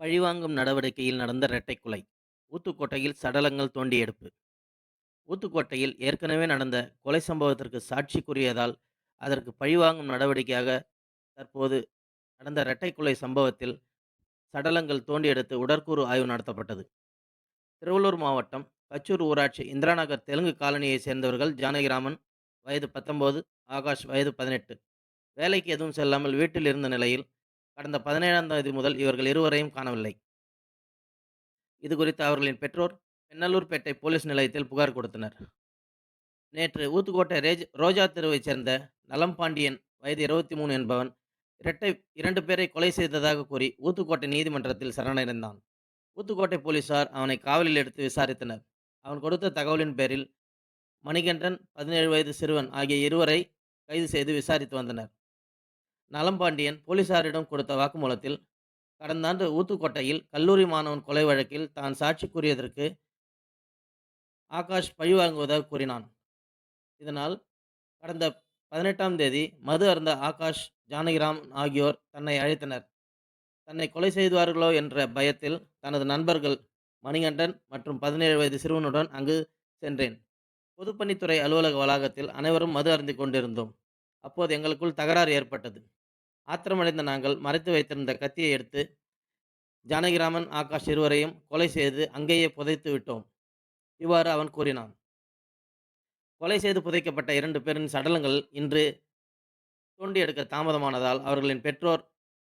பழிவாங்கும் நடவடிக்கையில் நடந்த இரட்டை கொலை ஊத்துக்கோட்டையில் சடலங்கள் தோண்டி எடுப்பு. ஊத்துக்கோட்டையில் ஏற்கனவே நடந்த கொலை சம்பவத்திற்கு சாட்சி கூறியதால் அதற்கு பழிவாங்கும் நடவடிக்கையாக தற்போது நடந்த இரட்டை கொலை சம்பவத்தில் சடலங்கள் தோண்டி எடுத்து உடற்கூறு ஆய்வு நடத்தப்பட்டது. திருவள்ளூர் மாவட்டம் கச்சூர் ஊராட்சி இந்திராநகர் தெலுங்கு காலனியைச் சேர்ந்தவர்கள் ஜானகிராமன் வயது பத்தொம்போது ஆகாஷ் வயது பதினெட்டு. வேலைக்கு எதுவும் செல்லாமல் வீட்டில் இருந்த நிலையில் கடந்த பதினேழாம் தேதி முதல் இவர்கள் இருவரையும் காணவில்லை. இது குறித்து அவர்களின் பெற்றோர் பெண்ணலூர்பேட்டை போலீஸ் நிலையத்தில் புகார் கொடுத்தனர். நேற்று ஊத்துக்கோட்டை ரேஜ் ரோஜா தெருவைச் சேர்ந்த நலம்பாண்டியன் வயது இருபத்தி மூணு என்பவன் இரட்டை இரண்டு பேரை கொலை செய்ததாக கூறி ஊத்துக்கோட்டை நீதிமன்றத்தில் சரணடைந்தான். ஊத்துக்கோட்டை போலீசார் அவனை காவலில் எடுத்து விசாரித்தனர். அவன் கொடுத்த தகவலின் பேரில் மணிகண்டன் பதினேழு வயது சிறுவன் ஆகிய இருவரை கைது செய்து விசாரித்து வந்தனர். நலம்பாண்டியன் போலீசாரிடம் கொடுத்த வாக்குமூலத்தில் கடந்த ஆண்டு ஊத்துக்கோட்டையில் கல்லூரி மாணவன் கொலை வழக்கில் தான் சாட்சி கூறியதற்கு ஆகாஷ் பழிவாங்குவதாக கூறினான். இதனால் கடந்த பதினெட்டாம் தேதி மது அருந்த ஆகாஷ் ஜானகிராம் ஆகியோர் தன்னை அழைத்தனர். தன்னை கொலை செய்வார்களோ என்ற பயத்தில் தனது நண்பர்கள் மணிகண்டன் மற்றும் பதினேழு வயது சிறுவனுடன் அங்கு சென்றேன். பொதுப்பணித்துறை அலுவலக வளாகத்தில் அனைவரும் மது அருந்தி கொண்டிருந்தோம். அப்போது எங்களுக்குள் தகராறு ஏற்பட்டது. ஆத்திரமடைந்த நாங்கள் மறைத்து வைத்திருந்த கத்தியை எடுத்து ஜானகிராமன் ஆகாஷ் இருவரையும் கொலை செய்து அங்கேயே புதைத்து விட்டோம். இவ்வாறு அவன் கூறினான். கொலை செய்து புதைக்கப்பட்ட இரண்டு பேரின் சடலங்கள் இன்று தோண்டி எடுக்க தாமதமானதால் அவர்களின் பெற்றோர்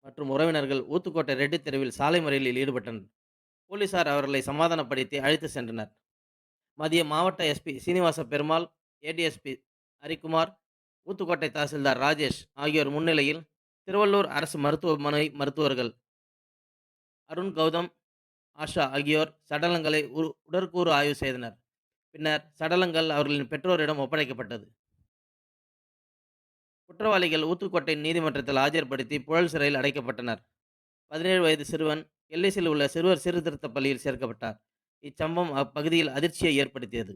மற்றும் உறவினர்கள் ஊத்துக்கோட்டை ரெட்டி தெருவில் சாலை மறியலில் ஈடுபட்டனர். போலீசார் அவர்களை சமாதானப்படுத்தி அழைத்து சென்றனர். மதிய மாவட்ட எஸ்பி சீனிவாச பெருமாள் ஏடிஎஸ்பி ஹரிக்குமார் ஊத்துக்கோட்டை தாசில்தார் ராஜேஷ் ஆகியோர் முன்னிலையில் திருவள்ளூர் அரசு மருத்துவமனை மருத்துவர்கள் அருண் கௌதம் ஆஷா ஆகியோர் சடலங்களை உடற்கூறு ஆய்வு செய்தனர். பின்னர் சடலங்கள் அவர்களின் பெற்றோரிடம் ஒப்படைக்கப்பட்டது. குற்றவாளிகள் ஊத்துக்கோட்டை நீதிமன்றத்தில் ஆஜர்படுத்தி புழல் சிறையில் அடைக்கப்பட்டனர். பதினேழு வயது சிறுவன் எல்லைசில் உள்ள சிறுவர் சீர்திருத்த பள்ளியில் சேர்க்கப்பட்டார். இச்சம்பவம் அப்பகுதியில் அதிர்ச்சியை ஏற்படுத்தியது.